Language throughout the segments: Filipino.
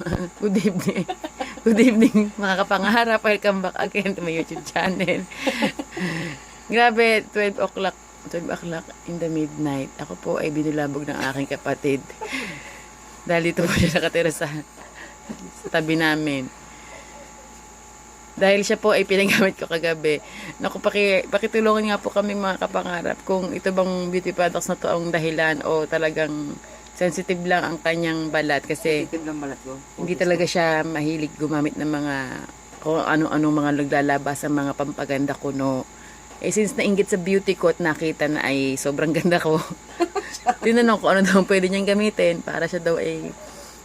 Good evening. Good evening mga kapangarap. Welcome back again to my YouTube channel. Grabe, 12 o'clock 12 o'clock in the midnight. Ako po ay binulabog ng aking kapatid. Dahil dito po siya nakatira sa, sa tabi namin. Dahil siya po ay pinagamit ko kagabi. Naku, paki, pakitulungan nga po kami mga kapangarap kung ito bang beauty products na to ang dahilan o talagang sensitive lang ang kanyang balat kasi Titib lang balat ko. hindi talaga siya mahilig gumamit ng mga kung ano-ano mga naglalabas sa mga pampaganda kuno. Eh since nainggit sa beauty ko at nakita na ay sobrang ganda ko, tinanong ko ano daw pwede niyang gamitin para siya daw ay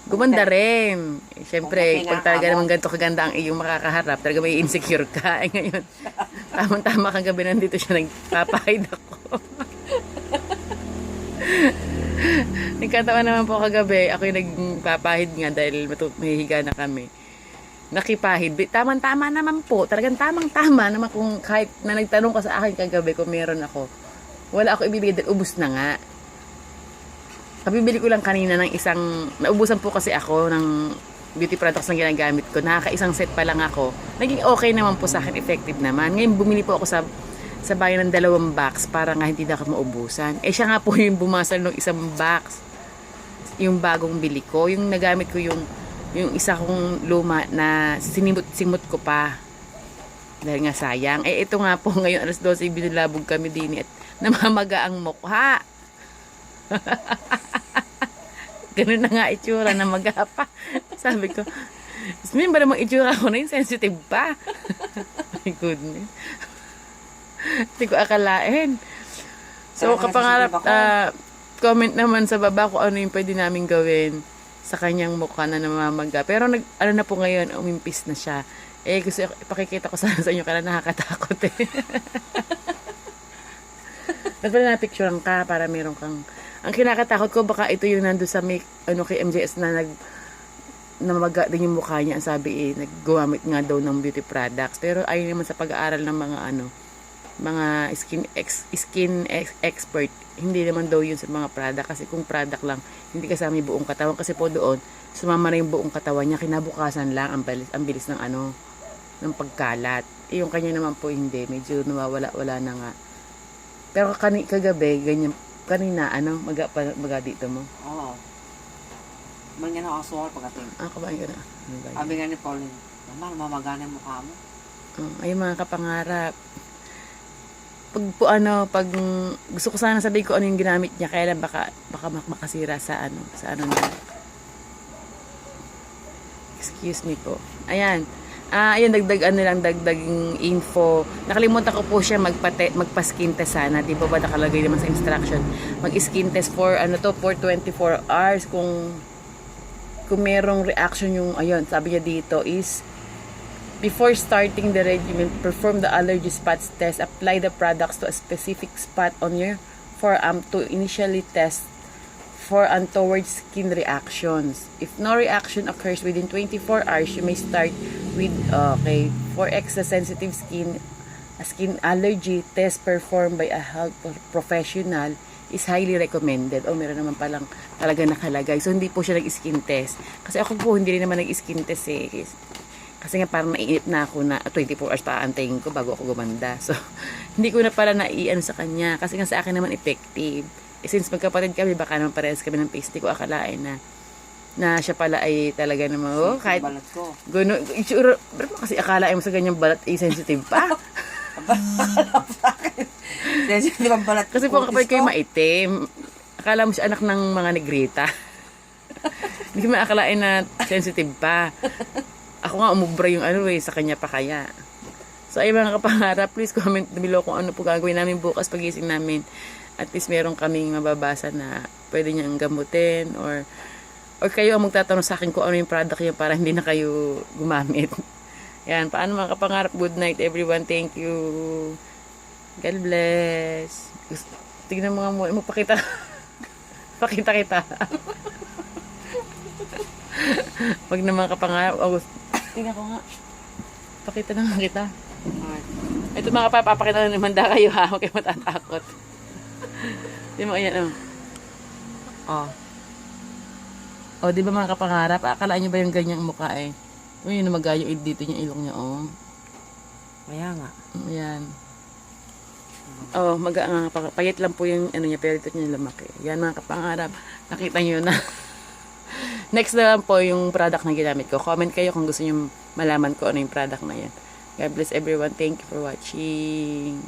gumanda rin. Eh, Siyempre, Okay pag talaga naman ganito kaganda ang iyong makakaharap, talaga may insecure ka. Eh ngayon, tamang-tama kagabi nandito siya nagpapahid ako. Nagkataon naman po kagabi, ako yung nagpapahid nga dahil mahihiga na kami. Nakipahid. Tamang-tama naman po. Talagang tamang-tama naman kung kahit na nagtanong ka sa akin kagabi kung meron ako. Wala ako ibibigay dahil ubus na nga. Kabibili ko lang kanina ng isang, naubusan po kasi ako ng beauty products na ginagamit ko. Nakaka-isang set pa lang ako. Naging okay naman po sa akin, effective naman. Ngayon bumili po ako sa sa bayan ng dalawang box para nga hindi na ako maubusan. Eh siya nga po yung bumasal ng isang box. Yung bagong bili ko. Yung nagamit ko yung yung isa kong luma na sinimot-simot ko pa. Dahil nga sayang. Eh ito nga po ngayon alas 12 binulabog kami din at namamaga ang mukha. Ganun na nga itsura na magapa. Sabi ko, Ismin ba namang itsura ko na yun? Sensitive pa. My goodness. Hindi ko akalain. So, kapangarap, ah, comment naman sa baba kung ano yung pwede namin gawin sa kanyang mukha na namamaga. Pero nag, ano na po ngayon, umimpis na siya. Eh, gusto ipakikita ko sana sa inyo kaya nakakatakot eh. Ba't pala na-picturean ka para meron kang... Ang kinakatakot ko, baka ito yung nando sa make, ano, kay MJS na nag namaga din yung mukha niya. Ang sabi eh, naggumamit nga daw ng beauty products. Pero ayun naman sa pag-aaral ng mga ano, mga skin ex, skin ex, expert, hindi naman daw yun sa mga product. Kasi kung product lang, hindi kasama yung buong katawan. Kasi po doon, sumama na yung buong katawan niya. Kinabukasan lang, ang bilis, ang bilis ng ano, ng pagkalat. Eh, yung kanya naman po hindi. Medyo nawawala-wala na nga. Pero kani, kagabi, ganyan, kanina, ano, maga, maga dito mo. Oo. Man yan ako suwal pagdating. Ah, kabahin ka na. Sabi nga ni Pauline, Mama, mamagana yung mukha mo. Oh, ayun mga kapangarap. Pag po ano, pag gusto ko sana sabihin ko ano yung ginamit niya, kaya lang baka, baka mak- makasira sa ano, sa ano na. Excuse me po. Ayan. Ah, ayun, dagdag ano lang, dagdag info. Nakalimutan ko po siya magpate, magpa-skin test sana. Di ba ba nakalagay naman sa instruction? Mag-skin test for, ano to, for 24 hours. Kung, kung merong reaction yung, ayun, sabi niya dito is, Before starting the regimen, perform the allergy spots test. Apply the products to a specific spot on your forearm to initially test for untoward skin reactions. If no reaction occurs within 24 hours, you may start with, okay, for extra sensitive skin, a skin allergy test performed by a health professional is highly recommended. Oh, meron naman palang talaga nakalagay. So, hindi po siya nag-skin test. Kasi ako po, hindi rin naman nag-skin test eh. Kasi nga parang naiinip na ako na 24 hours pa aantayin ko bago ako gumanda. So, hindi ko na pala naiano sa kanya. Kasi nga sa akin naman effective. Eh, since magkapatid kami, baka naman parehas kami ng face. Ko akalain na na siya pala ay talaga naman, oh, kahit Balat ko. gano, itsura, mo kasi akalain mo sa ganyang balat ay sensitive pa? Sensitive ang balat Kasi po kapag kayo maitim, akala mo siya anak ng mga negrita. Hindi ko maakalain na sensitive pa. Ako nga umubra yung ano eh, sa kanya pa kaya. So ay mga kapangarap, please comment below kung ano po gagawin namin bukas pagising namin. At least meron kaming mababasa na pwede niyang gamutin or or kayo ang magtatanong sa akin kung ano yung product niya para hindi na kayo gumamit. Yan, paano mga kapangarap? Good night everyone. Thank you. God bless. Tignan mo nga muna. Magpakita. Pakita kita. Wag naman kapangarap. August. Tingnan ko nga. Pakita na nga kita. Alright. Ito mga papapakita na naman da kayo ha. Huwag kayo matatakot. Di mo, ayan oh. Oh. O, di ba mga kapangarap? Akala nyo ba yung ganyang mukha eh? O, yun magayo dito yung ilong niya, oh. Kaya nga. Ayan. Oh, mag uh, payat lang po yung ano niya, pero ito niya lumaki. Yan mga kapangarap. Nakita niyo na. Next na lang po yung product na ginamit ko. Comment kayo kung gusto niyo malaman ko ano yung product na yan. God bless everyone. Thank you for watching.